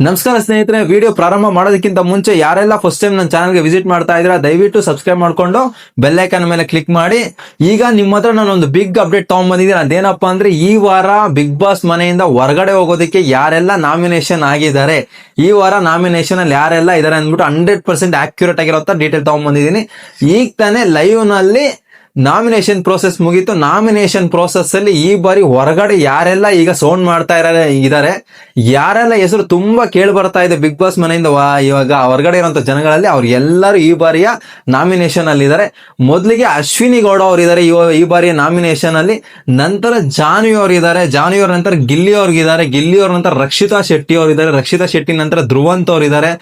ನಮಸ್ಕಾರ ಸ್ನೇಹಿತರೆ ವಿಡಿಯೋ ಪ್ರಾರಂಭ ಮಾಡೋದಕ್ಕಿಂತ ಮುಂಚೆ ಯಾರೆಲ್ಲ ಫಸ್ಟ್ ಟೈಮ್ ನನ್ನ ಚಾನಲ್ಗೆ ವಿಸಿಟ್ ಮಾಡ್ತಾ ಇದ್ದೀರಾ, ದಯವಿಟ್ಟು ಸಬ್ಸ್ಕ್ರೈಬ್ ಮಾಡ್ಕೊಂಡು ಬೆಲ್ ಐಕಾನ್ ಮೇಲೆ ಕ್ಲಿಕ್ ಮಾಡಿ. ಈಗ ನಿಮ್ಮ ಹತ್ರ ನಾನು ಒಂದು ಬಿಗ್ ಅಪ್ಡೇಟ್ ತಗೊಂಡ್ಬಂದಿದ್ದೀನಿ. ಅದೇನಪ್ಪ ಅಂದ್ರೆ, ಈ ವಾರ ಬಿಗ್ ಬಾಸ್ ಮನೆಯಿಂದ ಹೊರಗಡೆ ಹೋಗೋದಕ್ಕೆ ಯಾರೆಲ್ಲ ನಾಮಿನೇಷನ್ ಆಗಿದ್ದಾರೆ? ಈ ವಾರ ನಾಮಿನೇಷನ್ ಅಲ್ಲಿ ಯಾರೆಲ್ಲ ಇದಾರೆ ಅಂದ್ಬಿಟ್ಟು ಹಂಡ್ರೆಡ್ ಪರ್ಸೆಂಟ್ ಆಕ್ಯುರೇಟ್ ಆಗಿರೋ ಡೀಟೇಲ್ ತಗೊಂಡ್ಬಂದಿದ್ದೀನಿ. ಈಗ ತಾನೇ ಲೈವ್ನಲ್ಲಿ ನಾಮಿನೇಷನ್ ಪ್ರೋಸೆಸ್ ಮುಗೀತು. ನಾಮಿನೇಷನ್ ಪ್ರೋಸೆಸ್ ಅಲ್ಲಿ ಈ ಬಾರಿ ಹೊರಗಡೆ ಯಾರೆಲ್ಲ ಈಗ ಸೌಂಡ್ ಮಾಡ್ತಾ ಇದ್ದಾರೆ ಇದಾರೆ, ಯಾರೆಲ್ಲ ಹೆಸರು ತುಂಬಾ ಕೇಳಿ ಬರ್ತಾ ಇದೆ ಬಿಗ್ ಬಾಸ್ ಮನೆಯಿಂದ ಇವಾಗ ಹೊರಗಡೆ ಇರುವಂತ ಜನಗಳಲ್ಲಿ ಅವ್ರು ಎಲ್ಲರೂ ಈ ಬಾರಿಯ ನಾಮಿನೇಷನ್ ಅಲ್ಲಿ ಇದ್ದಾರೆ ಮೊದಲಿಗೆ ಅಶ್ವಿನಿ ಗೌಡ ಅವರು ಇದ್ದಾರೆ ಈ ಬಾರಿಯ ನಾಮಿನೇಷನ್ ಅಲ್ಲಿ. ನಂತರ ಜಾನ್ವಿ ಅವರು ಇದ್ದಾರೆ ಜಾನ್ವಿ ಅವ್ರ ನಂತರ ಗಿಲ್ಲಿ ಅವ್ರಿಗಿದ್ದಾರೆ ಗಿಲ್ಲಿ ಅವ್ರ ನಂತರ ರಕ್ಷಿತಾ ಶೆಟ್ಟಿ ಅವರು ಇದ್ದಾರೆ ರಕ್ಷಿತಾ ಶೆಟ್ಟಿ ನಂತರ ಧ್ರುವಂತ ಅವರು ಇದ್ದಾರೆ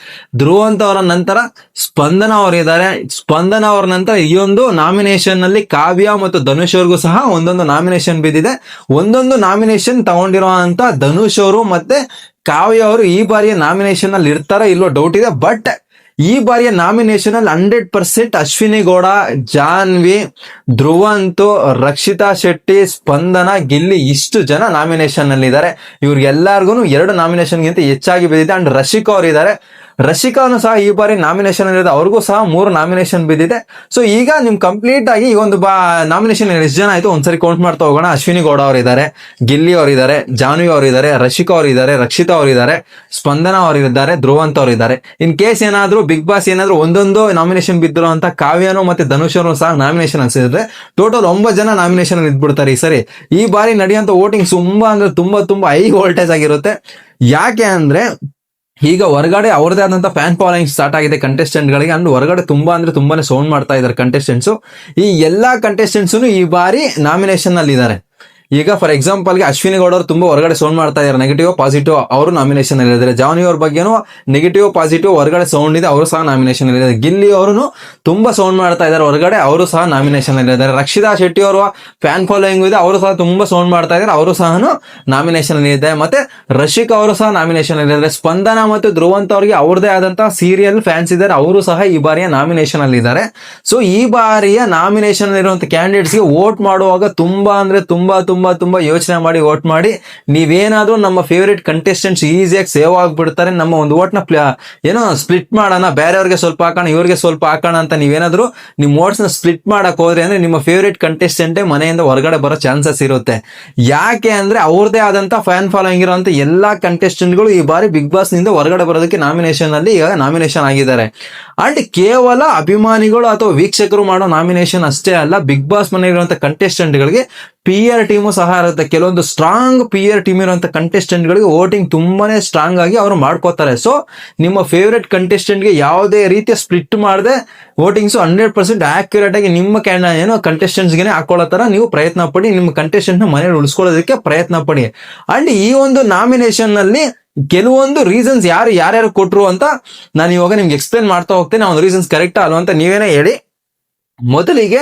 ಧ್ರುವಂತ್ ಅವರ ನಂತರ ಸ್ಪಂದನ ಅವರು ಇದ್ದಾರೆ ಸ್ಪಂದನ ಅವರ ನಂತರ ಈ ಒಂದು ನಾಮಿನೇಷನ್ನಲ್ಲಿ ಕಾವ್ಯ ಮತ್ತು ಧನುಷ್ ಅವ್ರಿಗೂ ಸಹ ಒಂದೊಂದು ನಾಮಿನೇಷನ್ ಬಿದ್ದಿದೆ. ಒಂದೊಂದು ನಾಮಿನೇಷನ್ ತಗೊಂಡಿರುವಂತ ಧನುಷ್ ಅವರು ಮತ್ತೆ ಕಾವ್ಯ ಅವರು ಈ ಬಾರಿಯ ನಾಮಿನೇಷನ್ ಅಲ್ಲಿ ಇರ್ತಾರ ಇಲ್ಲೋ ಡೌಟ್ ಇದೆ. ಬಟ್ ಈ ಬಾರಿಯ ನಾಮಿನೇಷನ್ ಅಲ್ಲಿ ಹಂಡ್ರೆಡ್ ಪರ್ಸೆಂಟ್ ಅಶ್ವಿನಿ ಗೌಡ, ಜಾನ್ವಿ, ಧ್ರುವಂತು, ರಕ್ಷಿತಾ ಶೆಟ್ಟಿ, ಸ್ಪಂದನ, ಗಿಲ್ಲಿ ಇಷ್ಟು ಜನ ನಾಮಿನೇಷನ್ ಅಲ್ಲಿ ಇದ್ದಾರೆ ಇವ್ರಿಗೆಲ್ಲರಿಗೂ ಎರಡು ನಾಮಿನೇಷನ್ಗಿಂತ ಹೆಚ್ಚಾಗಿ ಬಿದ್ದಿದೆ ಅಂಡ್ ರಶಿಕಾ ಅವರು ಇದ್ದಾರೆ ರಶಿಕಾನು ಸಹ ಈ ಬಾರಿ ನಾಮಿನೇಷನ್ ಇರೋದು ಅವ್ರಿಗೂ ಸಹ ಮೂರು ನಾಮಿನೇಷನ್ ಬಿದ್ದಿದೆ. ಸೊ ಈಗ ನಿಮ್ ಕಂಪ್ಲೀಟ್ ಆಗಿ ಈ ಒಂದು ಬಾ ನಾಮಿನೇಷನ್ ಎಷ್ಟು ಜನ ಆಯ್ತು? ಒಂದ್ಸರಿ ಕೌಂಟ್ ಮಾಡ್ತಾ ಹೋಗೋಣ. ಅಶ್ವಿನಿ ಗೌಡ ಅವರು ಇದ್ದಾರೆ ಗಿಲ್ಲಿ ಅವರು ಇದ್ದಾರೆ ಜಾನ್ವಿ ಅವರು ಇದ್ದಾರೆ ರಶಿಕಾ ಅವರು ಇದ್ದಾರೆ ರಕ್ಷಿತಾ ಅವರು ಇದ್ದಾರೆ ಸ್ಪಂದನ ಅವರು ಇದ್ದಾರೆ ಧ್ರುವಂತ್ ಅವರು ಇದ್ದಾರೆ ಇನ್ ಕೇಸ್ ಏನಾದ್ರು ಬಿಗ್ ಬಾಸ್ ಏನಾದ್ರು ಒಂದೊಂದು ನಾಮಿನೇಷನ್ ಬಿದ್ದಿರುವಂತ ಕಾವ್ಯನು ಮತ್ತೆ ಧನುಷ್ ಅವರು ಸಹ ನಾಮಿನೇಷನ್ ಅನ್ಸಿದ್ರೆ ಟೋಟಲ್ ಒಂಬತ್ತು ಜನ ನಾಮಿನೇಷನ್ ಇದ್ಬಿಡ್ತಾರೆ ಈ ಸರಿ. ಈ ಬಾರಿ ನಡೆಯುವಂತ ವೋಟಿಂಗ್ ತುಂಬಾ ಅಂದ್ರೆ ತುಂಬಾ ತುಂಬಾ ಹೈ ವೋಲ್ಟೇಜ್ ಆಗಿರುತ್ತೆ. ಯಾಕೆ ಅಂದ್ರೆ ಈಗ ಹೊರಗಡೆ ಅವ್ರದೇ ಆದಂತ ಫ್ಯಾನ್ ಫಾಲೋಯಿಂಗ್ ಸ್ಟಾರ್ಟ್ ಆಗಿದೆ ಕಂಟೆಸ್ಟೆಂಟ್ ಗಳಿಗೆ. ಅಂಡ್ ಹೊರಗಡೆ ತುಂಬಾ ಅಂದ್ರೆ ತುಂಬಾನೇ ಸೌಂಡ್ ಮಾಡ್ತಾ ಇದ್ದಾರೆ ಕಂಟೆಸ್ಟೆಂಟ್ಸ್ ಈ ಎಲ್ಲಾ ಕಂಟೆಸ್ಟೆಂಟ್ಸ್ ಈ ಬಾರಿ ನಾಮಿನೇಷನ್ ಅಲ್ಲಿ ಇದ್ದಾರೆ ಈಗ ಫಾರ್ ಎಕ್ಸಾಂಪಲ್ಗೆ ಅಶ್ವಿನಿ ಗೌಡ ಅವರು ತುಂಬಾ ಹೊರಗಡೆ ಸೌಂಡ್ ಮಾಡ್ತಾ ಇದ್ದಾರೆ. ನೆಗೆಟಿವ್ ಪಾಸಿಟಿವ್ ಅವರು ನಾಮಿನೇಷನ್ ಅಲ್ಲಿ ಇದ್ದಾರೆ. ಜಾನಿ ಅವ್ರ ಬಗ್ಗೆನೂ ನೆಗೆಟಿವ್ ಪಾಸಿಟಿವ್ ಹೊರಗಡೆ ಸೌಂಡ್ ಇದೆ, ಅವರು ಸಹ ನಾಮಿನೇಷನ್ ಅಲ್ಲಿ ಇದ್ದಾರೆ. ಗಿಲ್ಲಿ ಅವರು ತುಂಬಾ ಸೌಂಡ್ ಮಾಡ್ತಾ ಇದ್ದಾರೆ ಹೊರಗಡೆ, ಅವರು ಸಹ ನಾಮಿನೇಷನ್ ಅಲ್ಲಿ ಇದ್ದಾರೆ. ರಕ್ಷಿತಾ ಶೆಟ್ಟಿ ಅವರು ಫ್ಯಾನ್ ಫಾಲೋಯಿಂಗ್ ಇದೆ, ಅವರು ಸಹ ತುಂಬಾ ಸೌಂಡ್ ಮಾಡ್ತಾ ಇದ್ದಾರೆ, ಅವರು ಸಹ ನಾಮಿನೇಷನ್ ಅಲ್ಲಿ ಇದೆ ಮತ್ತೆ ರಶಿಕ್ ಅವರು ಸಹ ನಾಮಿನೇಷನ್ ಅಲ್ಲಿ ಇದ್ದಾರೆ. ಸ್ಪಂದನ ಮತ್ತು ಧ್ರುವಂತ ಅವರಿಗೆ ಅವ್ರದೇ ಆದಂತಹ ಸೀರಿಯಲ್ ಫ್ಯಾನ್ಸ್ ಇದ್ದಾರೆ, ಅವರು ಸಹ ಈ ಬಾರಿಯ ನಾಮಿನೇಷನ್ ಅಲ್ಲಿ ಇದ್ದಾರೆ. ಸೊ ಈ ಬಾರಿಯ ನಾಮಿನೇಷನ್ ಇರುವಂತ ಕ್ಯಾಂಡಿಡೇಟ್ಸ್ಗೆ ವೋಟ್ ಮಾಡುವಾಗ ತುಂಬಾ ಅಂದ್ರೆ ತುಂಬಾ ತುಂಬಾ ತುಂಬಾ ಯೋಚನೆ ಮಾಡಿ ವೋಟ್ ಮಾಡಿ, ನೀವೇನಾದ್ರೂ ನಮ್ಮ ಫೇವ್ರೇಟ್ ಕಂಟೆಸ್ಟೆಂಟ್ಸ್ ಈಸಿಯಾಗಿ ಸೇವ್ ಆಗ್ಬಿಡ್ತಾರೆ, ನಮ್ಮ ಒಂದು ವೋಟ್ನ ಏನೋ ಸ್ಪ್ಲಿಟ್ ಮಾಡೋಣ, ಬೇರೆಯವ್ರಿಗೆ ಸ್ವಲ್ಪ ಹಾಕೋಣ, ಇವ್ರಿಗೆ ಸ್ವಲ್ಪ ಹಾಕೋಣ ಅಂತ ನೀವೇನಾದ್ರೂ ನಿಮ್ಮ ವೋಟ್ಸ್ನ ಸ್ಪ್ಲಿಟ್ ಮಾಡಕ್ ಹೋದ್ರೆ ಅಂದ್ರೆ ನಿಮ್ಮ ಫೇವ್ರೇಟ್ ಕಂಟೆಸ್ಟೆಂಟೇ ಮನೆಯಿಂದ ಹೊರಗಡೆ ಬರೋ ಚಾನ್ಸಸ್ ಇರುತ್ತೆ. ಯಾಕೆ ಅಂದ್ರೆ ಅವ್ರದೇ ಆದಂತ ಫ್ಯಾನ್ ಫಾಲೋಯಿಂಗ್ ಇರುವಂತ ಎಲ್ಲಾ ಕಂಟೆಸ್ಟೆಂಟ್ಗಳು ಗಳು ಈ ಬಾರಿ ಬಿಗ್ ಬಾಸ್ನಿಂದ ಹೊರಗಡೆ ಬರೋದಕ್ಕೆ ನಾಮಿನೇಷನ್ ಅಲ್ಲಿ ಈಗ ನಾಮಿನೇಷನ್ ಆಗಿದ್ದಾರೆ. ಅಂಡ್ ಕೇವಲ ಅಭಿಮಾನಿಗಳು ಅಥವಾ ವೀಕ್ಷಕರು ಮಾಡೋ ನಾಮಿನೇಷನ್ ಅಷ್ಟೇ ಅಲ್ಲ ಬಿಗ್ ಬಾಸ್ ಮನೆ ಇರುವಂತ contestant ಗಳಿಗೆ ಪಿ ಆರ್ ಟೀಮು ಸಹ ಇರುತ್ತೆ. ಕೆಲವೊಂದು ಸ್ಟ್ರಾಂಗ್ ಪಿ ಆರ್ ಟೀಮ್ ಇರುವಂತ ಕಂಟೆಸ್ಟೆಂಟ್ ಗಳಿಗೆ ವೋಟಿಂಗ್ ತುಂಬಾನೇ ಸ್ಟ್ರಾಂಗ್ ಆಗಿ ಅವರು ಮಾಡ್ಕೋತಾರೆ. ಸೊ ನಿಮ್ಮ ಫೇವರೇಟ್ಗೆ ಯಾವುದೇ ರೀತಿಯ ಸ್ಪ್ಲಿಟ್ ಮಾಡದೆ ವೋಟಿಂಗ್ಸ್ ಹಂಡ್ರೆಡ್ ಪರ್ಸೆಂಟ್ ಆಕ್ಯುರೇಟ್ ಆಗಿ ನಿಮ್ಮ ಕ್ಯಾನ್ ಏನೋ ಕಂಟೆಸ್ಟೆಂಟ್ಸ್ಗೆ ಹಾಕೊಳ್ಳೋ ತರ ನೀವು ಪ್ರಯತ್ನ ಪಡಿ, ನಿಮ್ಮ ಕಂಟೆಸ್ಟೆಂಟ್ನ ಮನೇಲಿ ಉಳಿಸ್ಕೊಳ್ಳೋದಕ್ಕೆ ಪ್ರಯತ್ನ ಪಡಿ. ಅಂಡ್ ಈ ಒಂದು ನಾಮಿನೇಷನ್ನಲ್ಲಿ ಕೆಲವೊಂದು ರೀಸನ್ಸ್ ಯಾರು ಯಾರ್ಯಾರು ಕೊಟ್ರು ಅಂತ ನಾನು ಇವಾಗ ನಿಮ್ಗೆ ಎಕ್ಸ್ಪ್ಲೇನ್ ಮಾಡ್ತಾ ಹೋಗ್ತೇನೆ. ಒಂದು ರೀಸನ್ಸ್ ಕರೆಕ್ಟ್ ಅಲ್ವಾ ಅಂತ ನೀವೇನೇ ಹೇಳಿ. ಮೊದಲಿಗೆ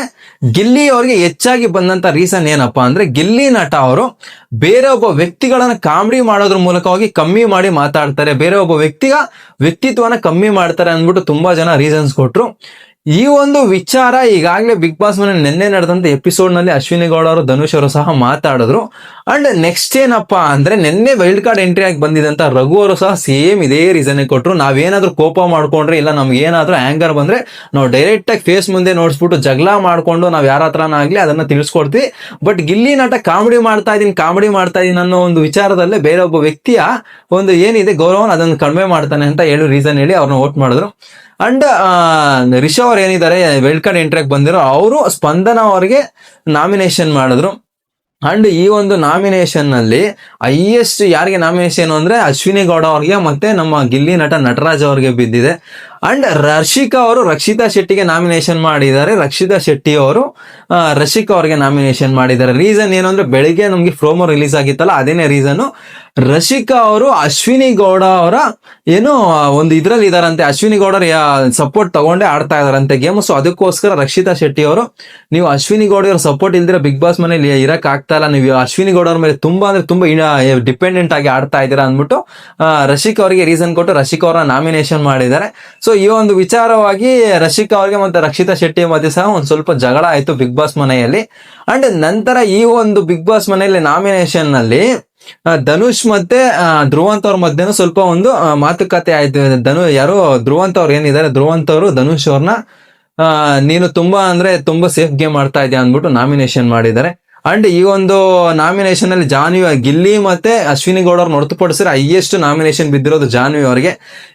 ಗಿಲ್ಲಿ ಅವರಿಗೆ ಹೆಚ್ಚಾಗಿ ಬಂದಂತ ರೀಸನ್ ಏನಪ್ಪಾ ಅಂದ್ರೆ ಗಿಲ್ಲಿ ನಟ ಅವರು ಬೇರೆ ಒಬ್ಬ ವ್ಯಕ್ತಿಗಳನ್ನ ಕಾಮಿಡಿ ಮಾಡೋದ್ರ ಮೂಲಕವಾಗಿ ಕಮ್ಮಿ ಮಾಡಿ ಮಾತಾಡ್ತಾರೆ. ಬೇರೆ ಒಬ್ಬ ವ್ಯಕ್ತಿಗ ವ್ಯಕ್ತಿತ್ವನ ಕಮ್ಮಿ ಮಾಡ್ತಾರೆ ಅಂದ್ಬಿಟ್ಟು ತುಂಬಾ ಜನ ರೀಸನ್ಸ್ ಕೊಟ್ರು. ಈ ಒಂದು ವಿಚಾರ ಈಗಾಗಲೇ ಬಿಗ್ ಬಾಸ್ ಮನೆ ನಿನ್ನೆ ನಡೆದಂತ ಎಪಿಸೋಡ್ನಲ್ಲಿ ಅಶ್ವಿನಿ ಗೌಡ ಅವರು ಧನುಷ್ ಅವರು ಸಹ ಮಾತಾಡಿದ್ರು. ಅಂಡ್ ನೆಕ್ಸ್ಟ್ ಏನಪ್ಪಾ ಅಂದ್ರೆ ನಿನ್ನೆ ವೈಲ್ಡ್ ಕಾರ್ಡ್ ಎಂಟ್ರಿ ಆಗಿ ಬಂದಿದಂತ ರಘು ಅವರು ಸಹ ಸೇಮ್ ಇದೇ ರೀಸನ್ ಕೊಟ್ರು. ನಾವೇನಾದ್ರೂ ಕೋಪ ಮಾಡ್ಕೊಂಡ್ರೆ ಇಲ್ಲ ನಮ್ಗೆ ಏನಾದ್ರೂ ಆಂಗರ್ ಬಂದ್ರೆ ನಾವು ಡೈರೆಕ್ಟ್ ಆಗಿ ಫೇಸ್ ಮುಂದೆ ನೋಡಿಸ್ಬಿಟ್ಟು ಜಗಳ ಮಾಡ್ಕೊಂಡು ನಾವ್ ಯಾರ ಹತ್ರನಾಗ್ಲಿ ಅದನ್ನ ತಿಳಿಸ್ಕೊಡ್ತೀವಿ. ಬಟ್ ಗಿಲ್ಲಿ ನಟ ಕಾಮಿಡಿ ಮಾಡ್ತಾ ಇದೀನಿ ಕಾಮಿಡಿ ಮಾಡ್ತಾ ಇದೀನಿ ಅನ್ನೋ ಒಂದು ವಿಚಾರದಲ್ಲೇ ಬೇರೆ ಒಬ್ಬ ವ್ಯಕ್ತಿಯ ಒಂದು ಏನಿದೆ ಗೌರವನ ಅದನ್ನು ಕಡಿಮೆ ಮಾಡ್ತಾನೆ ಅಂತ ಹೇಳಿ ರೀಸನ್ ಹೇಳಿ ಅವ್ರನ್ನ ವೋಟ್ ಮಾಡಿದ್ರು. ಅಂಡ್ ರಿಷವ್ ಅವ್ರು ಏನಿದ್ದಾರೆ ವೈಲ್ಡ್ ಕಾರ್ಡ್ ಬಂದಿರೋ, ಅವರು ಸ್ಪಂದನ ಅವರಿಗೆ ನಾಮಿನೇಷನ್ ಮಾಡಿದ್ರು. ಅಂಡ್ ಈ ಒಂದು ನಾಮಿನೇಷನ್ನಲ್ಲಿ ಹೈಯೆಸ್ಟ್ ಯಾರಿಗೆ ನಾಮಿನೇಷನ್ ಅಂದ್ರೆ ಅಶ್ವಿನಿ ಗೌಡ ಅವ್ರಿಗೆ ಮತ್ತೆ ನಮ್ಮ ಗಿಲ್ಲಿ ನಟ ನಟರಾಜ್ ಅವ್ರಿಗೆ ಬಿದ್ದಿದೆ. ಅಂಡ್ ರಶಿಕಾ ಅವರು ರಕ್ಷಿತಾ ಶೆಟ್ಟಿಗೆ ನಾಮಿನೇಷನ್ ಮಾಡಿದ್ದಾರೆ. ರಕ್ಷಿತಾ ಶೆಟ್ಟಿ ಅವರು ರಶಿಕಾ ಅವರಿಗೆ ನಾಮಿನೇಷನ್ ಮಾಡಿದ್ದಾರೆ. ರೀಸನ್ ಏನು ಅಂದ್ರೆ ಬೆಳಿಗ್ಗೆ ನಮ್ಗೆ ಪ್ರೋಮೋ ರಿಲೀಸ್ ಆಗಿತ್ತಲ್ಲ, ಅದೇನೇ ರೀಸನ್ ರಶಿಕಾ ಅವರು ಅಶ್ವಿನಿ ಗೌಡ ಅವರ ಏನು ಒಂದು ಇದ್ರಲ್ಲಿ ಇದಾರಂತೆ. ಅಶ್ವಿನಿ ಗೌಡರ ಸಪೋರ್ಟ್ ತಗೊಂಡೆ ಆಡ್ತಾ ಇದಾರಂತೆ ಗೇಮ್ ಸೊ ಅದಕ್ಕೋಸ್ಕರ ರಕ್ಷಿತಾ ಶೆಟ್ಟಿ ಅವರು, ನೀವು ಅಶ್ವಿನಿ ಗೌಡ ಅವ್ರ ಸಪೋರ್ಟ್ ಇಲ್ದಿರ ಬಿಗ್ ಬಾಸ್ ಮನೇಲಿ ಇರಕ್ ಆಗ್ತಾ ಇಲ್ಲ. ನೀವು ಅಶ್ವಿನಿ ಗೌಡ ಅವ್ರ ಮೇಲೆ ತುಂಬಾ ಅಂದ್ರೆ ತುಂಬಾ ಡಿಪೆಂಡೆಂಟ್ ಆಗಿ ಆಡ್ತಾ ಇದ್ದೀರಾ ಅಂದ್ಬಿಟ್ಟು ರಶಿಕ್ ಅವರಿಗೆ ರೀಸನ್ ಕೊಟ್ಟು ರಶಿಕ್ ಅವರ ನಾಮಿನೇಷನ್ ಮಾಡಿದ್ದಾರೆ. ಸೊ ಸೊ ಈ ಒಂದು ವಿಚಾರವಾಗಿ ರಶಿಕಾ ಅವ್ರಿಗೆ ಮತ್ತೆ ರಕ್ಷಿತಾ ಶೆಟ್ಟಿ ಮಧ್ಯೆ ಸಹ ಒಂದು ಸ್ವಲ್ಪ ಜಗಳ ಆಯ್ತು ಬಿಗ್ ಬಾಸ್ ಮನೆಯಲ್ಲಿ. ಅಂಡ್ ನಂತರ ಈ ಒಂದು ಬಿಗ್ ಬಾಸ್ ಮನೆಯಲ್ಲಿ ನಾಮಿನೇಷನ್ನಲ್ಲಿ ಧನುಷ್ ಮತ್ತೆ ಧ್ರುವಂತ ಅವ್ರ ಮಧ್ಯೆನೂ ಸ್ವಲ್ಪ ಒಂದು ಮಾತುಕತೆ ಆಯ್ತು. ಧನು, ಯಾರು, ಧ್ರುವಂತ್ ಅವ್ರು ಏನಿದ್ದಾರೆ, ಧ್ರುವಂತ್ ಅವರು ಧನುಷ್ ಅವ್ರನ್ನ ನೀನು ತುಂಬಾ ಅಂದ್ರೆ ತುಂಬಾ ಸೇಫ್ ಗೇಮ್ ಮಾಡ್ತಾ ಇದೆಯಾ ಅಂದ್ಬಿಟ್ಟು ನಾಮಿನೇಷನ್ ಮಾಡಿದ್ದಾರೆ. ಅಂಡ್ ಈ ಒಂದು ನಾಮಿನೇಷನ್ ಅಲ್ಲಿ ಜಾನ್ವಿ, ಗಿಲ್ಲಿ ಮತ್ತೆ ಅಶ್ವಿನಿ ಗೌಡ ಅವ್ರನ್ನ ಹೊರತುಪಡಿಸಿದ್ರೆ ಹೈಯೆಸ್ಟ್ ನಾಮಿನೇಷನ್ ಬಿದ್ದಿರೋದು ಜಾನ್ವಿ ಅವರಿಗೆ.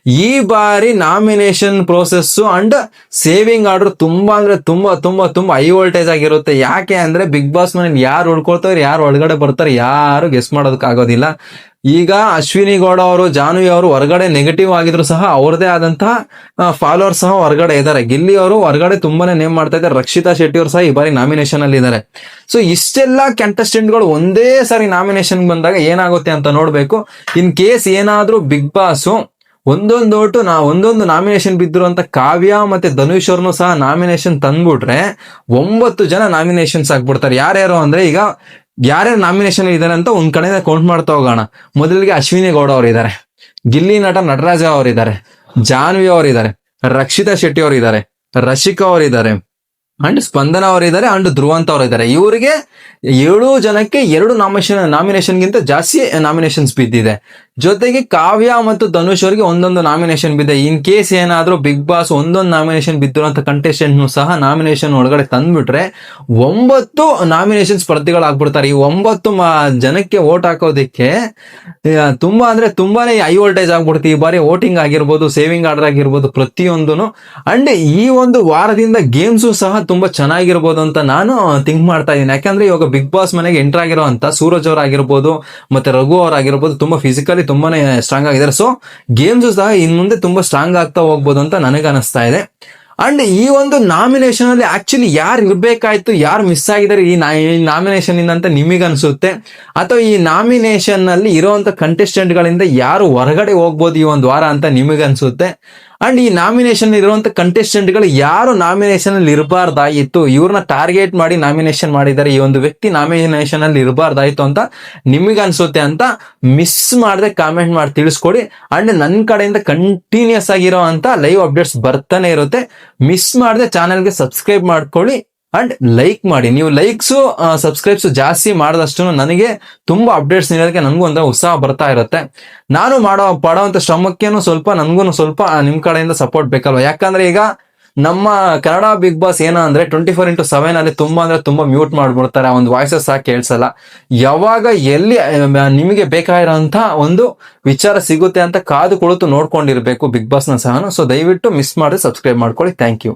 ಈ ಬಾರಿ nomination process and saving order ತುಂಬಾ ಅಂದ್ರೆ ತುಂಬಾ ತುಂಬಾ ತುಂಬಾ ಹೈ ವೋಲ್ಟೇಜ್ ಆಗಿರುತ್ತೆ. ಯಾಕೆ ಅಂದ್ರೆ ಬಿಗ್ ಬಾಸ್ ಮನೇಲಿ ಯಾರು ಉಳ್ಕೊಳ್ತಾರೆ, ಯಾರು ಒಳಗಡೆ ಬರ್ತಾರೆ, ಯಾರು ಗೆಸ್ ಮಾಡೋದಕ್ಕಾಗೋದಿಲ್ಲ. ಈಗ ಅಶ್ವಿನಿ ಗೌಡ ಅವರು, ಜಾನ್ವಿ ಅವರು ಹೊರಗಡೆ ನೆಗೆಟಿವ್ ಆಗಿದ್ರು ಸಹ ಅವ್ರದೇ ಆದಂತಹ ಫಾಲೋವರ್ಸ್ ಸಹ ಹೊರಗಡೆ ಇದ್ದಾರೆ. ಗಿಲ್ಲಿ ಅವರು ಹೊರಗಡೆ ತುಂಬಾನೇ ನೇಮ್ ಮಾಡ್ತಾ ಇದ್ದಾರೆ. ರಕ್ಷಿತಾ ಶೆಟ್ಟಿ ಅವರು ಸಹ ಈ ಬಾರಿ ನಾಮಿನೇಷನ್ ಅಲ್ಲಿ ಇದ್ದಾರೆ. ಸೊ ಇಷ್ಟೆಲ್ಲ ಕಂಟೆಸ್ಟೆಂಟ್ಗಳು ಒಂದೇ ಸಾರಿ ನಾಮಿನೇಷನ್ ಬಂದಾಗ ಏನಾಗುತ್ತೆ ಅಂತ ನೋಡ್ಬೇಕು. ಇನ್ ಕೇಸ್ ಏನಾದ್ರೂ ಬಿಗ್ ಬಾಸ್ ಒಂದೊಂದು ಓಟು ನಾ, ಒಂದೊಂದು ನಾಮಿನೇಷನ್ ಬಿದ್ದಿರುವಂತ ಕಾವ್ಯ ಮತ್ತೆ ಧನುಷ್ ಅವ್ರನ್ನು ಸಹ ನಾಮಿನೇಷನ್ ತಂದ್ಬಿಟ್ರೆ ಒಂಬತ್ತು ಜನ ನಾಮಿನೇಷನ್ಸ್ ಆಗ್ಬಿಡ್ತಾರೆ. ಯಾರ್ಯಾರು ಅಂದ್ರೆ ಈಗ ಯಾರ್ಯಾರು ನಾಮಿನೇಷನ್ ಇದ್ದಾರೆ ಅಂತ ಒಂದ್ ಕಡೆಯಿಂದ ಕೌಂಟ್ ಮಾಡ್ತಾ ಹೋಗೋಣ. ಮೊದಲಿಗೆ ಅಶ್ವಿನಿ ಗೌಡ ಅವರು ಇದ್ದಾರೆ ಗಿಲ್ಲಿ ನಟ ನಟರಾಜ ಅವರಿದ್ದಾರೆ ಜಾನ್ವಿ ಅವರಿದ್ದಾರೆ ರಕ್ಷಿತಾ ಶೆಟ್ಟಿ ಅವರಿದ್ದಾರೆ ರಶಿಕಾ ಅವರಿದ್ದಾರೆ ಅಂಡ್ ಸ್ಪಂದನ ಅವರಿದ್ದಾರೆ ಅಂಡ್ ಧ್ರುವಂತ ಅವರಿದ್ದಾರೆ ಇವರಿಗೆ ಏಳು ಜನಕ್ಕೆ ಎರಡು ನಾಮಿನೇಷನ್ ನಾಮಿನೇಷನ್ಗಿಂತ ಜಾಸ್ತಿ ನಾಮಿನೇಷನ್ಸ್ ಬಿದ್ದಿದೆ. ಜೊತೆಗೆ ಕಾವ್ಯ ಮತ್ತು ಧನುಷ್ ಅವರಿಗೆ ಒಂದೊಂದು ನಾಮಿನೇಷನ್ ಬಿದ್ದೆ ಇನ್ ಕೇಸ್ ಏನಾದ್ರೂ ಬಿಗ್ ಬಾಸ್ ಒಂದೊಂದು ನಾಮಿನೇಷನ್ ಬಿದ್ದಿರುವಂತ ಕಂಟೆಸ್ಟೆಂಟ್ ಸಹ ನಾಮಿನೇಷನ್ ಒಳಗಡೆ ತಂದ್ಬಿಟ್ರೆ ಒಂಬತ್ತು ನಾಮಿನೇಷನ್ ಸ್ಪರ್ಧಿಗಳಾಗ್ಬಿಡ್ತಾರೆ. ಈ ಒಂಬತ್ತು ಜನಕ್ಕೆ ವೋಟ್ ಹಾಕೋದಿಕ್ಕೆ ತುಂಬಾ ಅಂದ್ರೆ ತುಂಬಾನೇ ಹೈ ವೋಲ್ಟೇಜ್ ಆಗ್ಬಿಡುತ್ತೆ ಈ ಬಾರಿ ವೋಟಿಂಗ್ ಆಗಿರ್ಬೋದು ಸೇವಿಂಗ್ ಆರ್ಡರ್ ಆಗಿರ್ಬೋದು ಪ್ರತಿಯೊಂದೂ ಅಂಡ್ ಈ ಒಂದು ವಾರದಿಂದ ಗೇಮ್ಸು ಸಹ ತುಂಬಾ ಚೆನ್ನಾಗಿರ್ಬೋದು ಅಂತ ನಾನು ಥಿಂಕ್ ಮಾಡ್ತಾ ಇದ್ದೀನಿ. ಯಾಕಂದ್ರೆ ಇವಾಗ ಬಿಗ್ ಬಾಸ್ ಮನೆಗೆ ಎಂಟರ್ ಆಗಿರೋ ಅಂತ ಸೂರಜ್ ಅವರಾಗಿರ್ಬೋದು, ಮತ್ತೆ ರಘು ಅವರಾಗಿರ್ಬೋದು, ತುಂಬಾ ಫಿಸಿಕಲಿ ತುಂಬಾನೇ ಸ್ಟ್ರಾಂಗ್ ಆಗಿದ್ದಾರೆ. ಸೊ ಗೇಮ್ಸ್ ಸಹ ಇನ್ ಮುಂದೆ ತುಂಬಾ ಸ್ಟ್ರಾಂಗ್ ಆಗ್ತಾ ಹೋಗ್ಬೋದು ಅಂತ ನನಗೆ ಅನಿಸ್ತಾ ಇದೆ. ಅಂಡ್ ಈ ಒಂದು ನಾಮಿನೇಷನ್ ಅಲ್ಲಿ ಆಕ್ಚುಲಿ ಯಾರು ಇರ್ಬೇಕಾಯ್ತು, ಯಾರು ಮಿಸ್ ಆಗಿದ್ದಾರೆ ಈ ನಾಮಿನೇಷನ್ ಇಂದ ಅಂತ ನಿಮಗೆ ಅನ್ಸುತ್ತೆ. ಅಥವಾ ಈ ನಾಮಿನೇಷನ್ನಲ್ಲಿ ಇರುವಂತ ಕಂಟೆಸ್ಟೆಂಟ್ ಗಳಿಂದ ಯಾರು ಹೊರಗಡೆ ಹೋಗ್ಬೋದು ಈ ಒಂದು ವಾರ ಅಂತ ನಿಮಗೆ ಅನ್ಸುತ್ತೆ. ಅಂಡ್ ಈ ನಾಮಿನೇಷನ್ ಇರುವಂತ ಕಂಟೆಸ್ಟೆಂಟ್ಗಳು ಯಾರು ನಾಮಿನೇಷನ್ ಅಲ್ಲಿ ಇರಬಾರ್ದಾಗಿತ್ತು ಇವ್ರನ್ನ ಟಾರ್ಗೆಟ್ ಮಾಡಿ ನಾಮಿನೇಷನ್ ಮಾಡಿದ್ದಾರೆ. ಈ ಒಂದು ವ್ಯಕ್ತಿ ನಾಮಿನೇಷನ್ ಅಲ್ಲಿ ಇರಬಾರ್ದಾಯ್ತು ಅಂತ ನಿಮಗೆ ಅನ್ಸುತ್ತೆ ಅಂತ ಮಿಸ್ ಮಾಡದೆ ಕಾಮೆಂಟ್ ಮಾಡಿ ತಿಳಿಸ್ಕೊಡಿ. ಅಂಡ್ ನನ್ನ ಕಡೆಯಿಂದ ಕಂಟಿನ್ಯೂಸ್ ಆಗಿರೋ ಅಂತ ಲೈವ್ ಅಪ್ಡೇಟ್ಸ್ ಬರ್ತಾನೆ ಇರುತ್ತೆ. ಮಿಸ್ ಮಾಡದೆ ಚಾನೆಲ್ಗೆ ಸಬ್ಸ್ಕ್ರೈಬ್ ಮಾಡ್ಕೊಳ್ಳಿ. ಅಂಡ್ ಲೈಕ್ ಮಾಡಿ, ನೀವು ಲೈಕ್ಸು ಸಬ್ಸ್ಕ್ರೈಬ್ಸು ಜಾಸ್ತಿ ಮಾಡಿದಷ್ಟು ನನಗೆ ತುಂಬಾ ಅಪ್ಡೇಟ್ಸ್ ನೀಡೋದಕ್ಕೆ ನನಗೂ ಒಂದು ಉತ್ಸಾಹ ಬರ್ತಾ ಇರುತ್ತೆ. ನಾನು ಮಾಡೋ, ಪಡೋವಂಥ ಶ್ರಮಕ್ಕೇನು ಸ್ವಲ್ಪ ನನಗೂ ಸ್ವಲ್ಪ ನಿಮ್ಮ ಕಡೆಯಿಂದ ಸಪೋರ್ಟ್ ಬೇಕಲ್ವ? ಯಾಕಂದ್ರೆ ಈಗ ನಮ್ಮ ಕನ್ನಡ ಬಿಗ್ ಬಾಸ್ ಏನ ಅಂದ್ರೆ ಟ್ವೆಂಟಿ ಫೋರ್ ಇಂಟು ಸೆವೆನ್ ಅಲ್ಲಿ ತುಂಬಾ ಅಂದ್ರೆ ತುಂಬಾ ಮ್ಯೂಟ್ ಮಾಡ್ಬಿಡ್ತಾರೆ ಒಂದು ವಾಯ್ಸಸ್ ಸಹ ಕೇಳಿಸಲ್ಲ. ಯಾವಾಗ ಎಲ್ಲಿ ನಿಮಗೆ ಬೇಕಾಗಿರೋಂಥ ಒಂದು ವಿಚಾರ ಸಿಗುತ್ತೆ ಅಂತ ಕಾದು ಕುಳಿತು ನೋಡ್ಕೊಂಡಿರ್ಬೇಕು ಬಿಗ್ ಬಾಸ್ನ ಸಹ ಸೊ ದಯವಿಟ್ಟು ಮಿಸ್ ಮಾಡಿ ಸಬ್ಸ್ಕ್ರೈಬ್ ಮಾಡ್ಕೊಳ್ಳಿ. Thank you